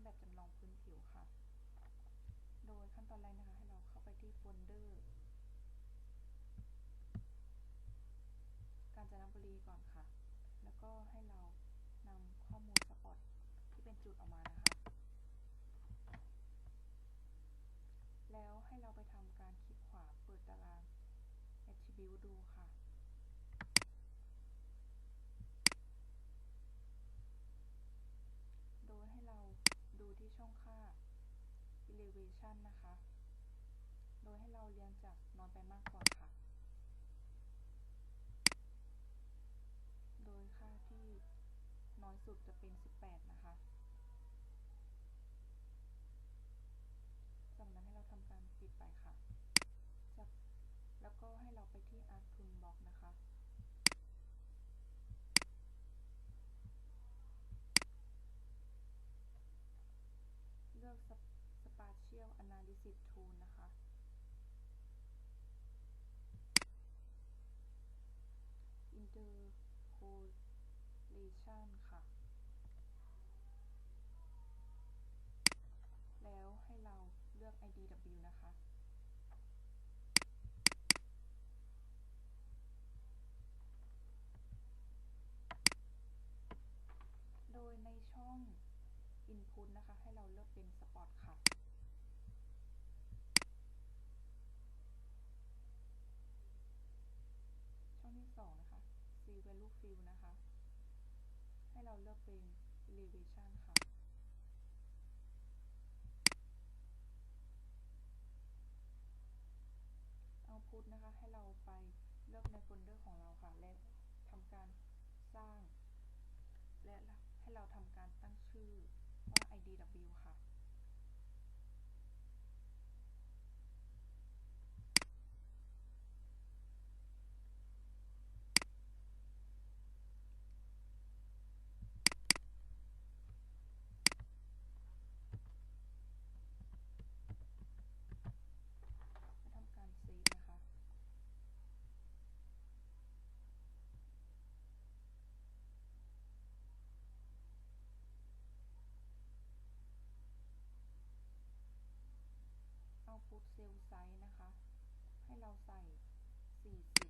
าแบบจำลองพื้นผิวค่ะ โดยขั้นตอนแรกนะคะ ให้เราเข้าไปที่โฟลเดอร์ กาญจนบุรีก่อนค่ะ แล้วก็ให้เรานำข้อมูลสปอตที่เป็นจุดออกมานะคะ แล้วให้เราไปทำการคลิกขวาเปิดตาราง Attribute ดูค่ะ โดยให้เราดูที่ช่องค่า elevation นะคะ โดยให้เราเรียงจากน้อยไปมากก่อนค่ะ โดยค่าที่น้อยสุดจะเป็น 18 นะคะ จากนั้นให้เราทำการปิดไปค่ะ แล้วก็ให้เราไปที่ Art Toolbox นะคะ เลือก Spatial Analysis Tool นะคะ Interpolation ค่ะ แล้วให้เราเลือก IDW นะคะ โดยในช่อง Input นะคะ ให้เราเลือกเป็น s ค่ะ ช่องที่ 2 นะคะ See Value Fill นะคะ ให้เราเลือกเป็น Elevation ค่ะ Output นะคะ ให้เราไปเลือกในโฟลเดอร์ของเราค่ะ และทำการสร้าง และให้เราทำการตั้งชื่อว่า IDW ค่ะ และทำการเซฟนะคะ Output Cell Size นะคะ ให้ เราใส่ 40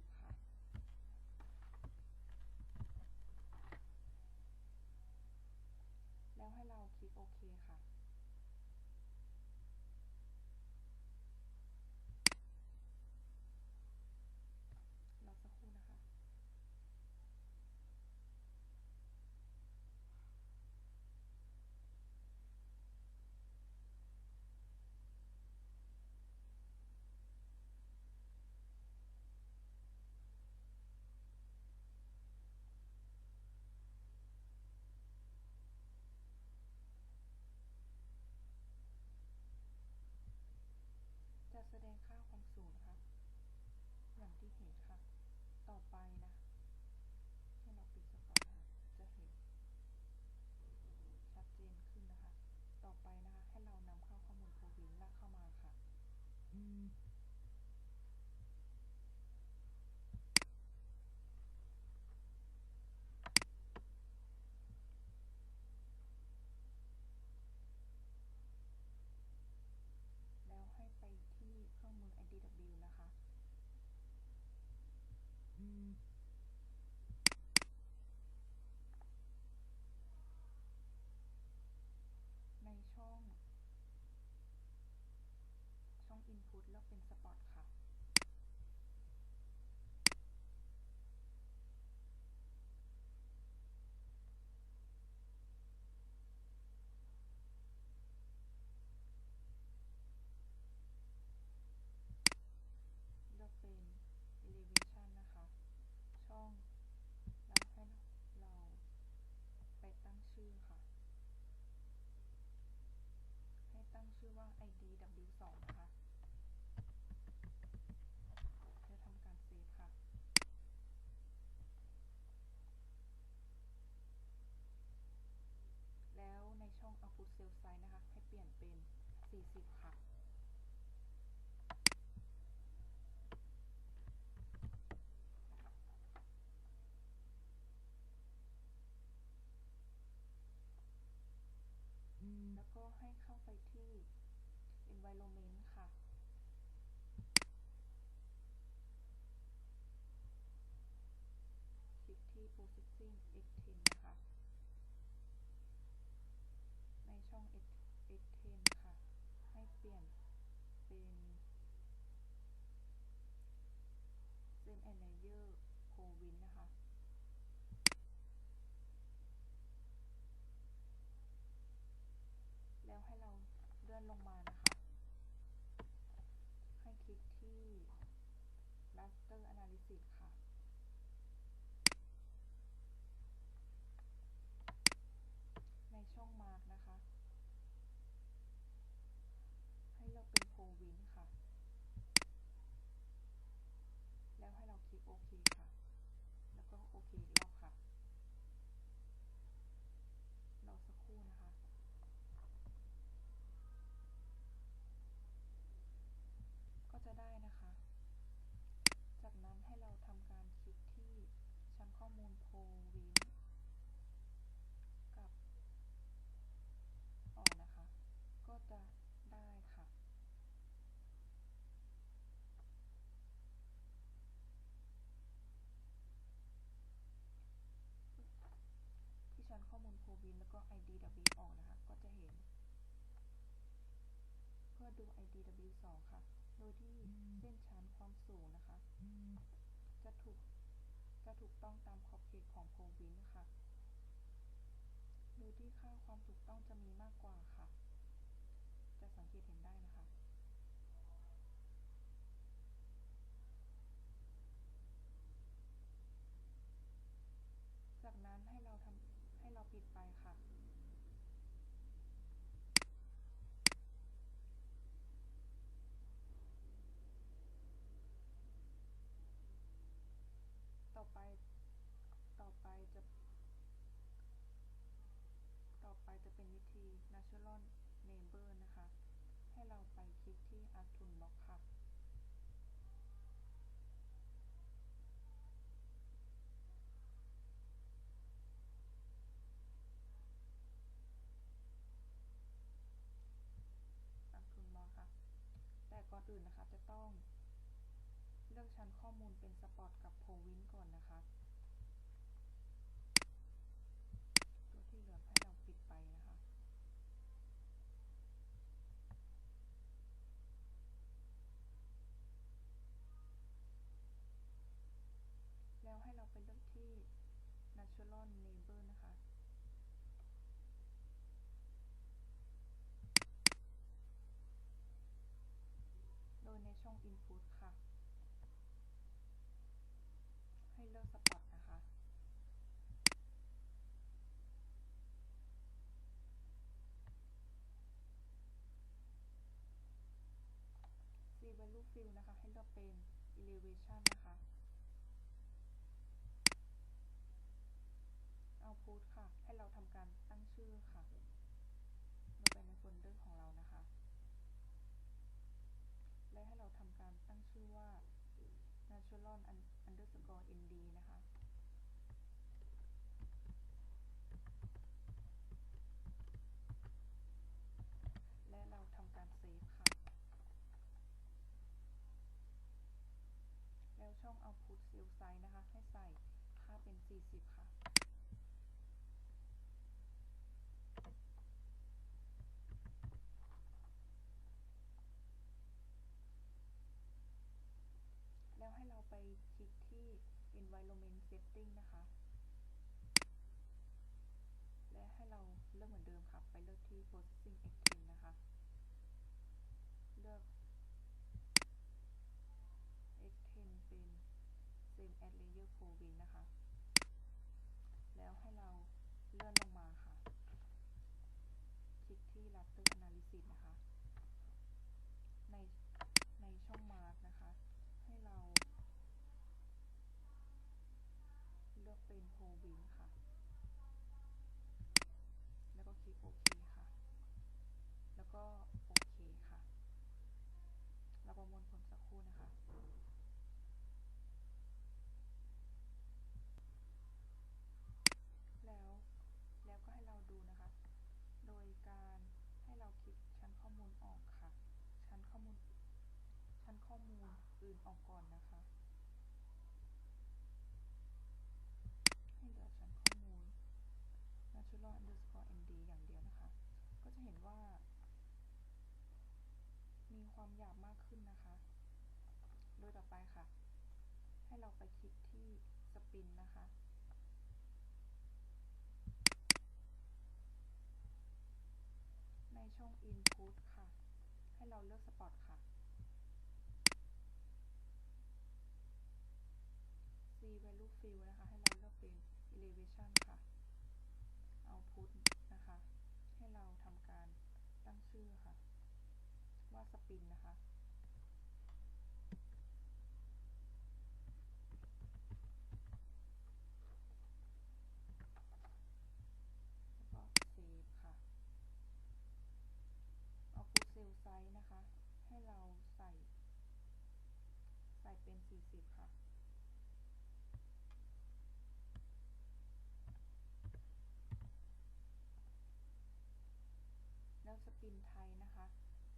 สี่ค่ะแล้วก็ให้เข้าไปที่ environment ลื่อนลงมานะคะ ให้คลิกที่ raster analysis ค่ะ ในช่อง mark นะคะ ให้เลือกเป็น province ค่ะ แล้วให้เราคลิกโอเคค่ะ แล้วก็โอเคอีกรอบค่ะ รอสักครู่นะคะ ก็จะได้นะคะ จากนั้นให้เราทำการคลิกที่ชั้นข้อมูล province กับออกนะคะ ก็จะได้ค่ะ ที่ชั้นข้อมูล province แล้วก็ IDW ออกนะคะ ก็จะเห็น เพื่อดู IDW 2 ค่ะ โดยที่เส้นชั้นความสูงนะคะ จะถูก จะถูกต้องตามขอบเขตของโพลิวินค่ะ โดยที่ค่าความถูกต้องจะมีมากกว่าค่ะ จะสังเกตเห็นได้นะคะ จากนั้นให้เราทำให้เราปิดไปค่ะ ต่อไป ต่อไปจะ ต่อไปจะเป็นวิธี natural neighbor นะคะ ให้เราไปคลิกที่ a r t u n Box ค่ะ a r t u n Block ค่ะ แต่ก่อนอื่นนะคะจะต้อง เลือกชั้นข้อมูลเป็น Spot กับ Province ก่อนนะคะ ตัวที่เหลือให้เราปิดไปนะคะ แล้วให้เราไปเลือกที่ natural neighbor นะคะ โดยใน ช่อง input ค่ะ ให้เลือก spot นะคะ see value field นะคะ ให้เลือกเป็น elevation นะคะ output ค่ะ ให้เราทำการตั้งชื่อค่ะลงไปในโฟลเดอร์ของเรานะคะ และให้เราทำการตั้งชื่อว่า natural underscore nd นะคะ และเราทำการเซฟค่ะ แล้วช่อง output cell size นะคะ ให้ใส่ค่าเป็น 40 ค่ะ แล้วให้เราไปคลิกที่ environment setting นะคะ และให้เราเลือกเหมือนเดิมค่ะ ไปเลือกที่ processing x10 นะคะ เลือก x10 เป็น same as layer Provin นะคะ แล้วให้เราเลื่อนลงมาค่ะ คลิกที่ raster analysis นะคะ เป็นโฮวินค่ะ แล้วก็คลิกโอเคค่ะ แล้วก็โอเคค่ะแล้วประมวลผลสักครู่นะคะแล้วแล้วก็ให้เราดูนะคะโดยการให้เราคลิกชั้นข้อมูลออกค่ะชั้นข้อมูลชั้นข้อมูลอื่นออกก่อนนะคะ โดยต่อไปค่ะ ให้เราไปคลิกที่สปินนะคะ ในช่อง input ค่ะ ให้เราเลือก spot ค่ะ c value fill นะคะ ให้เราเลือกเป็น elevation ค่ะ output นะคะ ให้เราทำการตั้งชื่อค่ะ ว่า spin นะคะ แล้วก็ save ค่ะ output cell size นะคะ ให้เราใส่ ใส่เป็น 40 ค่ะ แล้วสปินไทยนะคะ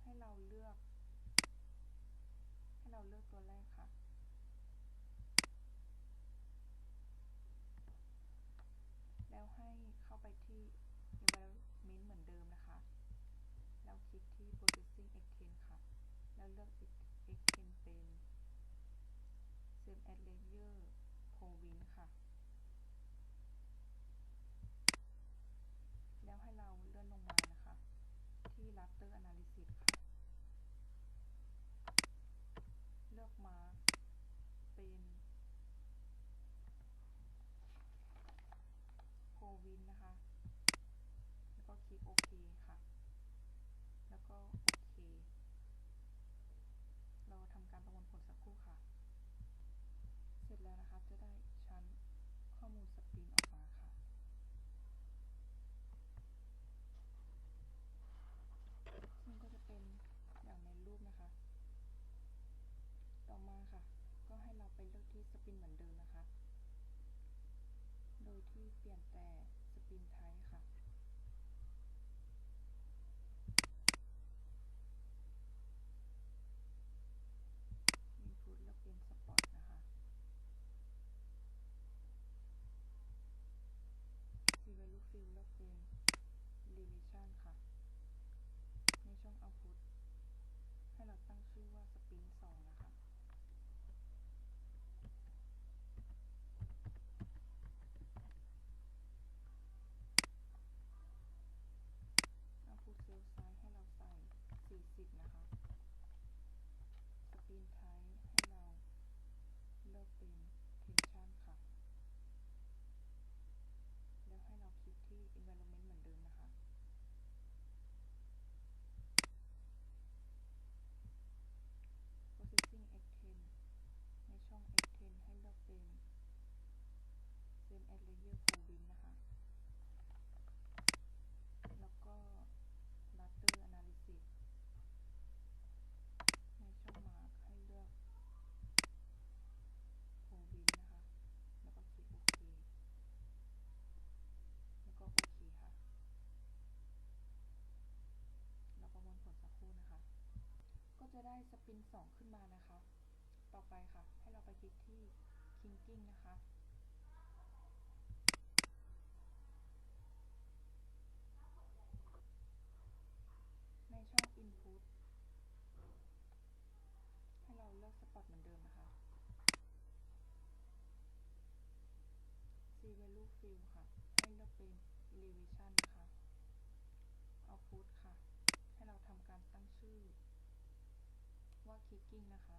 ให้เราเลือก ให้เราเลือกตัวแรกค่ะแล้วให้เข้าไปที่ environment เหมือนเดิมนะคะ แล้วคลิกที่ processing extend ค่ะ แล้วเลือก extend เป็น same as layer province ค่ะ แล้วให้เราเลื่อนลงมานะคะ ที่ raster analysis ค่ะ เลือกมาเป็น province นะคะ แล้วก็คลิกโอเคค่ะ แล้วก็โอเค เราทำการประมวลผลสักครู่ค่ะ เสร็จแล้วนะคะ จะได้ชั้นข้อมูลสปรินออกมาค่ะ ซึ่งก็จะเป็นอย่างในรูปนะคะ ต่อมาค่ะ ก็ให้เราไปเลือก ที่สปินเหมือนเดิมนะคะ โดยที่เปลี่ยนแต่สปินไทป์ค่ะ input เลือกเป็น spot นะคะ c value fill เลือกเป็น elevation ค่ะ ในช่อง output ให้เราตั้งชื่อว่า spin 2 นะคะ output cell size ให้เราใส่ 40 นะคะ spin type ให้เราเลือกเป็น tension ค่ะ แล้วให้เราคลิกที่ environment เหมือนเดิมนะคะ processing extend ในช่อง extend ให้เลือกเป็น same as layer province นะคะ แล้วก็ raster analysis ในช่อง mark ให้เลือก province นะคะ แล้วก็คลิกโอเค แล้วก็โอเคค่ะ เราประมวลผลสักครู่นะคะ ก็จะ ได้สปิน 2 ขึ้นมานะคะ ต่อไปค่ะ ให้เราไปคลิกที่ kinking นะคะ ในช่อง input ให้เราเลือก spot เหมือนเดิมนะคะ c value fill ค่ะ ให้เลือกเป็น elevation นะคะ output ค่ะ ให้เราทำการตั้งชื่อ ว่าคิกกิ้งนะคะ